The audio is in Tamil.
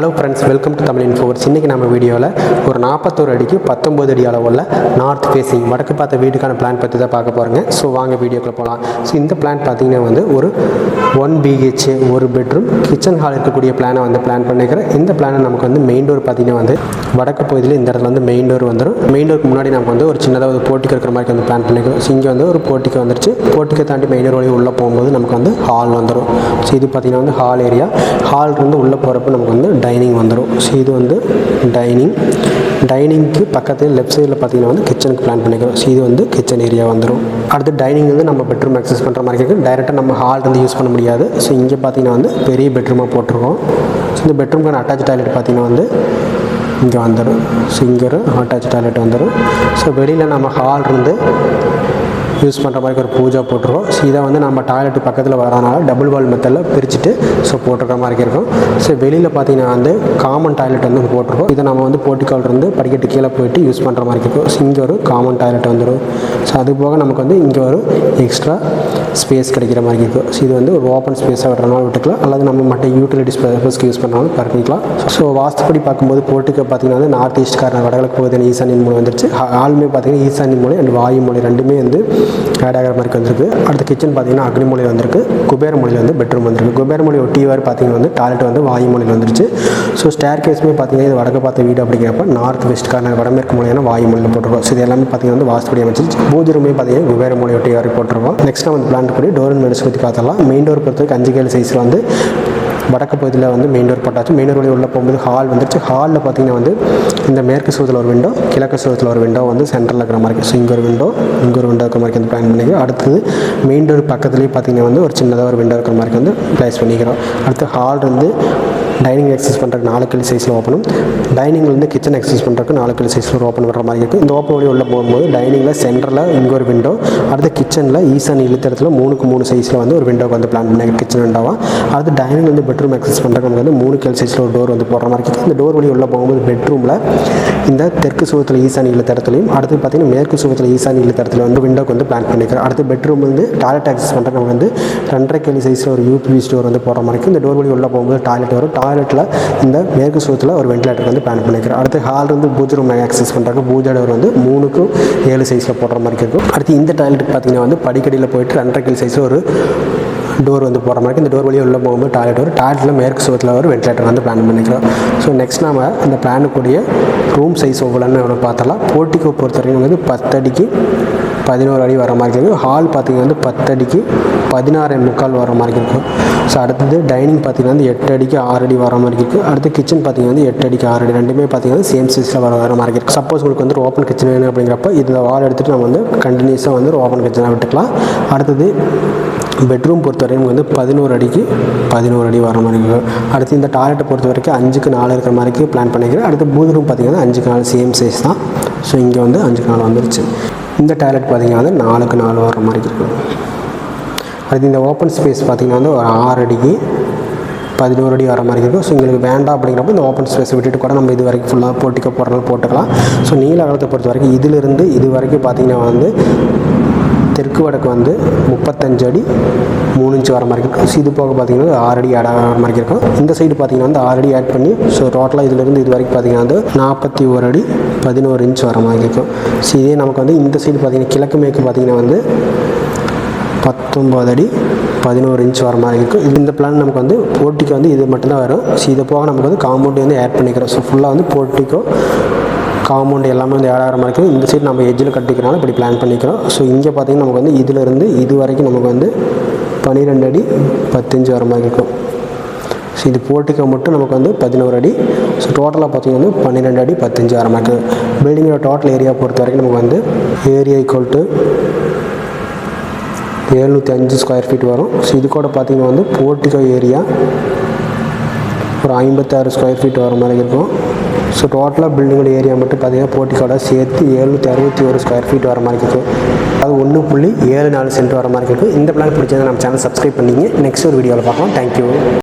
Hello friends welcome to Tamil inforce இன்றைக்கி நம்ம வீடியோவில் ஒரு நாற்பத்தோரு அடிக்கு பத்தொம்பது அடி அளவுள்ள நார்த் ஃபேஸிங் வடக்கு பார்த்த வீட்டுக்கான பிளான் பற்றி தான் பார்க்க போகிறேங்க ஸோ வாங்க வீடியோக்குள்ளே போகலாம் ஸோ இந்த பிளான் பார்த்தீங்கன்னா வந்து ஒரு ஒன் பிஹெச்ஏ ஒரு பெட்ரூம் கிச்சன் ஹால் இருக்கக்கூடிய பிளானை வந்து பிளான் பண்ணிக்கிறேன். இந்த பிளானை நமக்கு வந்து மெயின் டோர் பார்த்தீங்கன்னா வந்து வடக்கு பகுதியில் இந்த இடத்துல வந்து மெயின் டோர் வந்துடும் மெயின் டோருக்கு முன்னாடி நமக்கு வந்து ஒரு சின்னதாக ஒரு போட்டிக்கு இருக்கிற மாதிரி வந்து பிளான் பண்ணிக்கிறோம். ஸோ இங்கே வந்து ஒரு போட்டிக்கு வந்துருச்சு. போட்டிக்கு தாண்டி மெயின் டோர் வழி உள்ளே போகும்போது நமக்கு வந்து ஹால் வந்துடும் ஸோ இது பார்த்தீங்கன்னா வந்து ஹால் ஏரியா ஹால் இருந்து உள்ளே போகிறப்ப நமக்கு வந்து டைனிங் வந்துடும் ஸோ இது வந்து டைனிங் டைனிங்க்கு பக்கத்தில் லெஃப்ட் சைடில் பார்த்தீங்கன்னா வந்து கிச்சனுக்கு பிளான் பண்ணிக்கிறோம். ஸோ இது வந்து கிச்சன் ஏரியா வந்துடும் அடுத்து டைனிங் வந்து நம்ம பெட்ரூம் அக்சஸ் பண்ணுற மாதிரி இருக்குது டைரெக்டாக நம்ம ஹால் இருந்து யூஸ் பண்ண முடியாது. ஸோ இங்கே பார்த்தீங்கன்னா வந்து பெரிய பெட்ரூமாக போட்டிருக்கோம். ஸோ இந்த பெட்ரூம்க்கான அட்டாச் டாய்லெட் பார்த்தீங்கன்னா வந்து இங்கே வந்துடும் ஸோ இங்கே ஒரு அட்டாச் டாய்லெட் வந்துடும் ஸோ வெளியில் நம்ம ஹால் இருந்து யூஸ் பண்ணுற மாதிரி ஒரு பூஜா போட்டிருக்கோம். ஸோ இதை வந்து நம்ம டாய்லெட் பக்கத்தில் வரனால டபுள் வால் மெத்தடில் பிரிச்சுட்டு ஸோ போட்டிருக்கிற மாதிரி இருக்கும். ஸோ வெளியில் பார்த்தீங்கன்னா வந்து காமன் டாய்லெட் வந்து போட்டிருக்கோம். இதை நம்ம வந்து போர்ட்டிக்கால் இருந்து படிக்கட்டு கீழே போயிட்டு யூஸ் பண்ணுற மாதிரி இருக்கும். ஸோ இங்கே ஒரு காமன் டாய்லெட் வந்துடும் ஸோ அது போக நமக்கு வந்து இங்கே ஒரு எக்ஸ்ட்ரா ஸ்பேஸ் கிடைக்கிற மாதிரி இருக்கும். ஸோ இது வந்து ஒரு ஓப்பன் ஸ்பேஸாக விடுறனால விட்டுக்கலாம். அல்லது நம்ம மட்டும் யூட்டிலிட்டிஸ் பர்பஸ்க்கு யூஸ் பண்ணாலும் பண்ணிக்கலாம் ஸோ வாஸ்துப்படி பார்க்கும்போது போர்ட்டிக்கை பார்த்தீங்கன்னா வந்து நார்த் ஈஸ்ட் கார்னர் வடகிழக்கு பகுதியான ஈசானின் மூலம் வந்துருச்சு. ஆளுமே பார்த்தீங்கன்னா ஈசானின் மூலம் அண்ட் வாயு மூலை ரெண்டுமே வந்து ஆட் மாதிரி வந்திருக்கு. அடுத்த கிச்சன் பார்த்தீங்கன்னா அக்னி மூலையில் வந்திருக்கு. குபேர மொழியில் வந்து பெட்ரூம் வந்திருக்கு. குபேர மொழி ஒட்டி பார்த்திங்கன்னா வந்து டாய்லெட் வந்து வாயு மொழியில் வந்துருச்சு. ஸோ ஸ்டேர் கேஸுமே பார்த்திங்கன்னா இது வடக்கு பார்த்த வீடு அப்படிங்கிறப்ப நார்த் வெஸ்ட் கார்னர் வடமேற்கு மொழியான வாயு மொழியில் போட்டிருக்கோம். ஸோ இது எல்லாமே பார்த்தீங்கன்னா வந்து வாஸ்துபடி அமைச்சிருச்சு. பூஜை ரூமே பார்த்திங்கன்னா குபேர மொழி ஒட்டி வேறு போட்டிருக்கோம். நெக்ஸ்ட் நம்ம பிளான் பண்ணி டோர் அண்ட் மெடிஸ் பற்றி பார்த்தலாம் மெயின் டோர் பொறுத்தவரைக்கும் அஞ்சு கேள் சைஸில் வந்து வடக்கு பகுதியில் வந்து மெயின் டோர் போட்டாச்சு. மெயின் டோர் வழி உள்ளே போகும்போது ஹால் வந்துருச்சு. ஹாலில் பார்த்தீங்கன்னா வந்து இந்த மேற்கு சுவத்தில் ஒரு விண்டோ கிழக்கு சுவத்தில் ஒரு விண்டோ வந்து சென்டரில் இருக்கிற மாதிரி ஸோ இங்கே ஒரு விண்டோ இங்கே ஒரு விண்டோ இருக்கிற மாதிரி வந்து பிளான் பண்ணிக்கிறோம் அடுத்தது மெயின் டோர் பக்கத்துலேயே பார்த்தீங்கன்னா வந்து ஒரு சின்னதாக ஒரு விண்டோ இருக்கிற மாதிரி வந்து ப்ளேஸ் பண்ணிக்கிறோம். அடுத்து ஹால் வந்து டைனிங் எக்ஸஸ் பண்ணுறதுக்கு நாலு கிலோ சைஸில் ஓப்பனும் டைனிங்கில் வந்து கிச்சன் எக்ஸஸ் பண்ணுறதுக்கு நாலு கிலோ சைஸில் ஓப்பன் பண்ணுற மாதிரி இருக்குது இந்த ஓப்பன் வழி உள்ளே போகும்போது டைனிங்கில் சென்டரில் இங்கே ஒரு விண்டோ அடுத்து கிச்சனில் ஈசான் இழுத்தடத்தில் மூணுக்கு மூணு சைஸில் வந்து ஒரு விண்டோக்கு வந்து பிளான் பண்ணி கிச்சன் விண்டோவா அடுத்து டைனிங் வந்து பெட்ரூம் எக்ஸஸ் பண்ணுறதுக்கு நமக்கு வந்து மூணு கிலோ சைஸில் ஒரு டோர் வந்து போடுற மாதிரி இருக்குது இந்த டோர் வழி உள்ளே போகும்போது பெட்ரூமில் இந்த தெற்கு சுகத்தில் ஈசான் இழுத்தடத்துலையும் அடுத்து பார்த்தீங்கன்னா மேற்கு சுகத்தில் ஈசான் இழுத்தடத்தில் வந்து விண்டோக்கு வந்து பிளான் பண்ணிக்கிறோம் அடுத்து பெட்ரூம் வந்து டாய்லெட் ஆக்சஸ் பண்ணுறதுக்கு நமக்கு வந்து ரெண்டரை கிலோ சைஸில் ஒரு யூபிவி ஸ்டோர் வந்து போடுற மாதிரி இருக்குது இந்த டோர் வழி உள்ளே போகும்போது டாய்லெட் வரும். டாய்லெட்டில் இந்த மேற்கு சுவத்தில் ஒரு வென்டிலேட்டர் வந்து பிளான் பண்ணிக்கிறோம் அடுத்து ஹால் வந்து பூஜை ரூம் ஆக்சஸ் பண்ணுறாங்க பூஜை டோர் வந்து மூணுக்கும் ஏழு சைஸில் போடுற மாதிரி இருக்கும் அடுத்து இந்த டாய்லெட்டுக்கு பார்த்தீங்கன்னா வந்து படிக்கடியில் போயிட்டு ரெண்டரை கிலோ சைஸில் ஒரு டோர் வந்து போகிற மாதிரி இந்த டோர் வழியாக உள்ளே போகும்போது டாய்லெட் வரும் டாய்லெட்டில் மேற்கு சுவத்தில் ஒரு வென்டிலேட்டர் வந்து பிளான் பண்ணிக்கிறோம். ஸோ நெக்ஸ்ட் நம்ம அந்த பிளானுக்குரிய ரூம் சைஸ் ஒவ்வொன்று எவ்வளோ பார்த்தலாம் போர்ட்டிக்கோ பொறுத்த வரைக்கும் வந்து பத்தடிக்கு பதினோரு அடி வர மாதிரி இருக்கும் ஹால் பார்த்திங்கன்னா வந்து பத்தடிக்கு பதினாறு முக்கால் வர மாதிரி இருக்கும் ஸோ அடுத்தது டைனிங் பார்த்திங்கன்னா வந்து எட்டு அடிக்கு ஆறு அடி வர மாதிரி இருக்குது அடுத்து கிச்சன் பார்த்திங்கன்னா வந்து எட்டு அடிக்கு ஆறு அடி. ரெண்டுமே பார்த்திங்கன்னா சேம் சைஸில் வர வர மாதிரி இருக்குது சப்போஸ் உங்களுக்கு வந்து ஓப்பன் கிச்சன் வேணும் அப்படிங்கிறப்ப இதில் வால் எடுத்துகிட்டு நம்ம வந்து கண்டினியூஸாக வந்து ஒரு ஓப்பன் கிச்சனாக விட்டுக்கலாம். அடுத்தது பெட்ரூம் பொறுத்த வரைக்கும் வந்து பதினோரு அடிக்கு பதினோரு அடி வர மாதிரி இருக்கும் அடுத்து இந்த டாய்லெட்டை பொறுத்த வரைக்கும் அஞ்சுக்கு நாலு இருக்கிற மாதிரிக்கு பிளான் பண்ணிக்கிறேன். அடுத்து பூத் ரூம் பார்த்திங்கன்னா அஞ்சுக்கு நாலு சேம் சைஸ் தான். ஸோ இங்கே வந்து அஞ்சுக்கு நாலு வந்துருச்சு. இந்த டாய்லெட் பார்த்திங்கன்னா வந்து நாலுக்கு நாலு வர மாதிரி இருக்கும் அடுத்து இந்த ஓப்பன் ஸ்பேஸ் பார்த்திங்கன்னா வந்து ஒரு ஆறு அடிக்கு பதினோரு அடி வர மாதிரி இருக்கும் ஸோ எங்களுக்கு வேண்டாம் அப்படிங்கிறப்ப இந்த ஓப்பன் ஸ்பேஸ் விட்டுட்டு கூட நம்ம இது வரைக்கும் ஃபுல்லாக போட்டிக்க போடுறதுனால போட்டுக்கலாம். ஸோ நீல அகலத்தை பொறுத்த வரைக்கும் இதிலிருந்து இது வரைக்கும் பார்த்திங்கன்னா வந்து தெற்கு வடக்கு வந்து முப்பத்தஞ்சு அடி மூணு இன்ச்சு வர மாதிரி இருக்கும். இது போக பார்த்தீங்கன்னா ஆறு அடி ஆட் ஆகிற மாதிரி இருக்கும். இந்த சைடு பார்த்தீங்கன்னா வந்து ஆறு அடி ஆட் பண்ணி ஸோ டோட்டலாக இதுலேருந்து இது வரைக்கும் பார்த்தீங்கன்னா வந்து நாற்பத்தி ஒரு அடி பதினோரு இன்ச் வர மாதிரி இருக்கும். ஸோ இதே நமக்கு வந்து இந்த சைடு பார்த்தீங்கன்னா கிழக்கு மேற்கு பார்த்தீங்கன்னா வந்து பத்தொம்பது அடி பதினோரு இன்ச் வர மாதிரி இருக்கும். இந்த பிளான் நமக்கு வந்து போர்ட்டிக்கு வந்து இது மட்டும்தான் வரும். ஸோ இதை போக நமக்கு வந்து காம்பவுண்ட் வந்து ஆட் பண்ணிக்கிறோம். ஸோ ஃபுல்லாக வந்து போர்ட்டிக்கும் காம்பவுண்ட் எல்லாமே வந்து ஏழாயிரம் ஆகிற இருக்குது. இந்த சைடு நம்ம எஜ்ஜில் கட்டிக்கிறனால இப்படி பிளான் பண்ணிக்கிறோம். ஸோ இங்கே பார்த்திங்கன்னா நமக்கு வந்து இதிலிருந்து இது வரைக்கும் நமக்கு வந்து பன்னிரெண்டு அடி பத்தஞ்சு வர மாதிரி இருக்கும். ஸோ இது போர்ட்டிக்கோ மட்டும் நமக்கு வந்து பதினோரு அடி. ஸோ டோட்டலாக பார்த்திங்கன்னா பன்னிரெண்டு அடி பத்தஞ்சு வர மாதிரி இருக்குது. பில்டிங்கோட டோட்டல் ஏரியா பொறுத்த வரைக்கும் நமக்கு வந்து ஏரியா ஈக்குவல் டு எழுநூற்றி அஞ்சு ஸ்கொயர் ஃபீட் வரும். ஸோ இது கூட பார்த்திங்கன்னா வந்து போர்ட்டிகோ ஏரியா ஒரு ஐம்பத்தாறு ஸ்கொயர் ஃபீட் வர மாதிரி இருக்கும். ஸோ டோட்டலாக பில்டிங்கோட ஏரியா மட்டும் பார்த்தீங்கன்னா போர்ட்டிக்கோட சேர்த்து எழுநூற்றி அறுபத்தி ஒரு ஸ்கொயர் ஃபீட் வர மாதிரி இருக்கும் அது ஒன்று புள்ளி ஏழு நாலு சென்ட் வர மாதிரி இருக்குது இந்த பிளான் பிடிச்சதை நம்ம சேனல் சப்ஸ்கிரைப் பண்ணிங்க நெக்ஸ்ட் ஒரு வீடியோவில் பார்க்கலாம். தேங்க்யூ